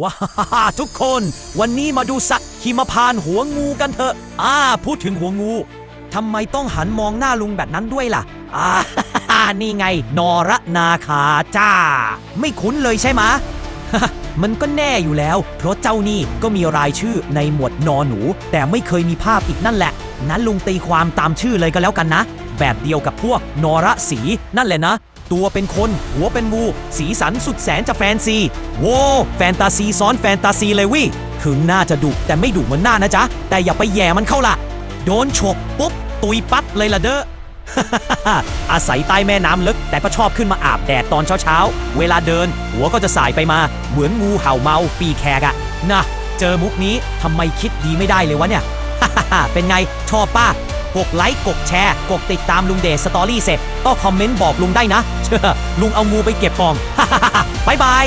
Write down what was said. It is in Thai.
ว้าทุกคนวันนี้มาดูสัตว์หิมพานหัวงูกันเถอะ อ่า พูดถึงหัวงูทำไมต้องหันมองหน้าลุงแบบนั้นด้วยล่ะ อ่า นี่ไงนรนาคาจ้า ไม่คุ้นเลยใช่ไหมมันก็แน่อยู่แล้ว เพราะเจ้านี่ก็มีรายชื่อในหมวดนอหนู แต่ไม่เคยมีภาพอีกนั่นแหละ นั้นลุงตีความตามชื่อเลยก็แล้วกันนะ แบบเดียวกับพวกนรสีนั่นแหละนะ ตัวเป็นคน หัวเป็นงูสีสันสุดแสนจะแฟนซี โว้แฟนตาซีซ้อนแฟนตาซีเลยวิถึงหน้าจะดุแต่ไม่ดุเหมือนหน้านะจ๊ะ แต่อย่าไปแย่มันเข้าละโดนฉกปุ๊บ ตุยปั๊บเลยละเด้ออาศัยใต้แม่น้ำลึก แต่ก็ชอบขึ้นมาอาบแดดตอนเช้าๆ เวลาเดิน หัวก็จะสายไปมา เหมือนงูเห่าเมา ปีแขกอะนะเจอมุกนี้ทำไมคิดดีไม่ได้เลยวะเนี่ยเป็นไงชอบป้า กดไลค์กดแชร์ กดติดตามลุงเดชสตอรี่เสร็จ ก็คอมเมนต์บอกลุงได้นะ เชื่อลุงเอางูไปเก็บปอง บายบาย